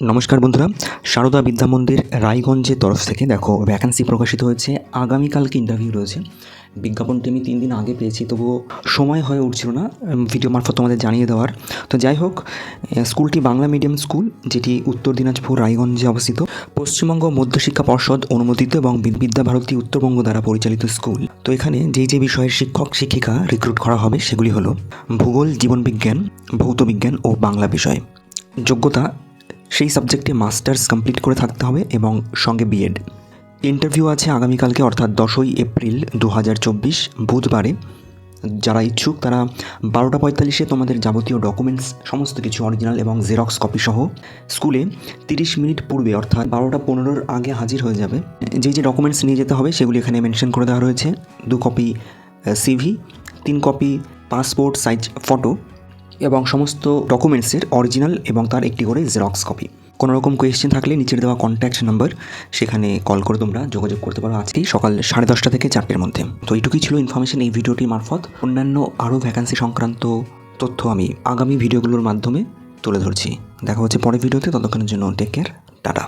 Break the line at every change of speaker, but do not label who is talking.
নমস্কার বন্ধুরা, সারদা বিদ্যা মন্দির রায়গঞ্জের তরফ থেকে দেখো ভ্যাকান্সি প্রকাশিত হয়েছে, আগামীকালকে ইন্টারভিউ রয়েছে। বিজ্ঞাপনটি আমি তিন দিন আগে পেয়েছি, তবুও সময় হয়ে উঠছিল না ভিডিও মারফত তোমাদের জানিয়ে দেওয়ার। তো যাই হোক স্কুলটি বাংলা মিডিয়াম স্কুল যেটি উত্তর দিনাজপুর রায়গঞ্জে অবস্থিত। পশ্চিমবঙ্গ মধ্যশিক্ষা পর্ষদ অনুমোদিত এবং বিদ্যাভারতী উত্তরবঙ্গ দ্বারা পরিচালিত স্কুল। তো এখানে যেই যে বিষয়ের শিক্ষক, শিক্ষিকা রিক্রুট করা হবে, সেগুলি হলো ভূগোল, জীবনবিজ্ঞান, ভৌত বিজ্ঞান ও বাংলা বিষয়। যোগ্যতা সেই সাবজেক্টে মাস্টার্স কমপ্লিট করে থাকতে হবে এবং সঙ্গে বিএড ইন্টারভিউ আছে আগামীকালকে, অর্থাৎ দশই এপ্রিল দু হাজার চব্বিশ, বুধবারে। যারা ইচ্ছুক, তারা বারোটা পঁয়তাল্লিশে তোমাদের যাবতীয় ডকুমেন্টস সমস্ত কিছু অরিজিনাল এবং জেরক্স কপি সহ স্কুলে তিরিশ মিনিট পূর্বে, অর্থাৎ বারোটা পনেরোর আগে হাজির হয়ে যাবে। যেই যে ডকুমেন্টস নিয়ে যেতে হবে, সেগুলি এখানে মেনশন করে দেওয়া রয়েছে। দু কপি সিভি তিন কপি পাসপোর্ট সাইজ ফটো এবং সমস্ত ডকুমেন্টসের অরিজিনাল এবং তার একটি করে জেরক্স কপি কোনো রকম কোয়েশ্চেন থাকলে নিচের দেওয়া কন্ট্যাক্ট নাম্বার সেখানে কল করে তোমরা যোগাযোগ করতে পারো আজকেই সকাল সাড়ে দশটা থেকে চারটের মধ্যে। তো এইটুকুই ছিল ইনফরমেশন এই ভিডিওটির মারফত। অন্যান্য আরও ভ্যাকান্সি সংক্রান্ত তথ্য আমি আগামী ভিডিওগুলোর মাধ্যমে তুলে ধরছি। দেখা হচ্ছে পরের ভিডিওতে। ততক্ষণের জন্য টেক কেয়ার টাটা।